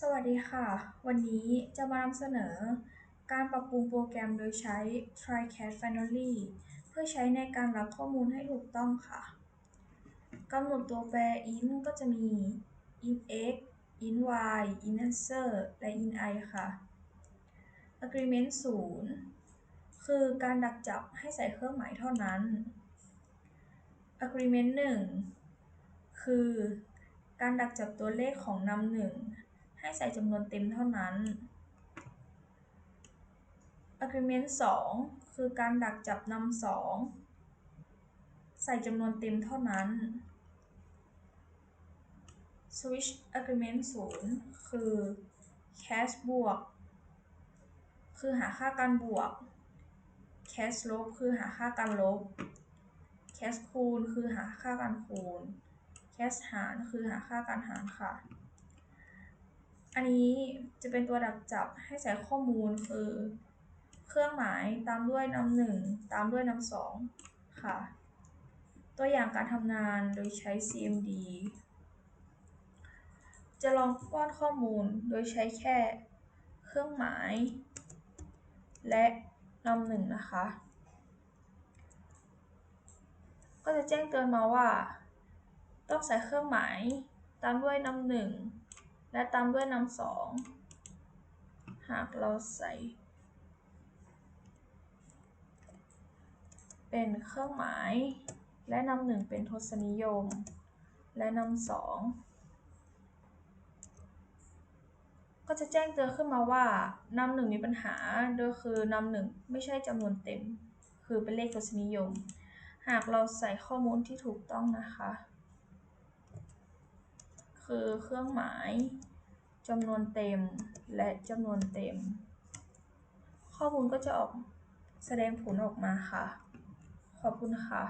สวัสดีค่ะ วันนี้จะมานำเสนอ การปรับปรุงโปรแกรมโดยใช้ TriCAD Finally เพื่อใช้ในการรับข้อมูลให้ถูกต้องค่ะกำหนดตัวแปร int ก็จะมี int x int y int answer และ int i ค่ะ agreement 0 คือการดักจับให้ใส่เครื่องหมายเท่านั้น agreement 1 คือ การดักจับตัวเลขของนำหนึ่ง ให้ใส่จำนวนเต็มเท่านั้น agreement 2 คือการดักจับนำสองใส่จำนวนเต็มเท่านั้น switch agreement 0 คือ cache บวก คือหาค่าการบวก cache ลบ คือหาค่าการลบ cache คูณ คือหาค่าการคูณ cache หาร คือหาค่าการหารค่ะ อันนี้จะเป็นตัวดักจับให้ใส่ข้อมูลคือ เครื่องหมายตามด้วยนำหนึ่งตามด้วยนำสองค่ะ ตัวอย่างการทำงานโดยใช้ CMD จะลองป้อนข้อมูลโดยใช้แค่เครื่องหมาย และนำหนึ่งนะคะ ก็จะแจ้งเตือนมาว่า ต้องใส่เครื่องหมาย ตามด้วยนำหนึ่ง และตามด้วยนำสอง หากเราใส่ เป็นเครื่องหมาย และนำหนึ่งเป็นทศนิยม และนำสองก็จะแจ้งเตือนขึ้นมาว่านำหนึ่งมีปัญหา โดยคือนำหนึ่งไม่ใช่จำนวนเต็ม คือเป็นเลขทศนิยม หากเราใส่ข้อมูลที่ถูกต้องนะคะ คือเครื่องหมายจำนวนเต็มและจำนวนเต็ม ข้อมูลก็จะออกแสดงผลออกมาค่ะ ขอบคุณค่ะ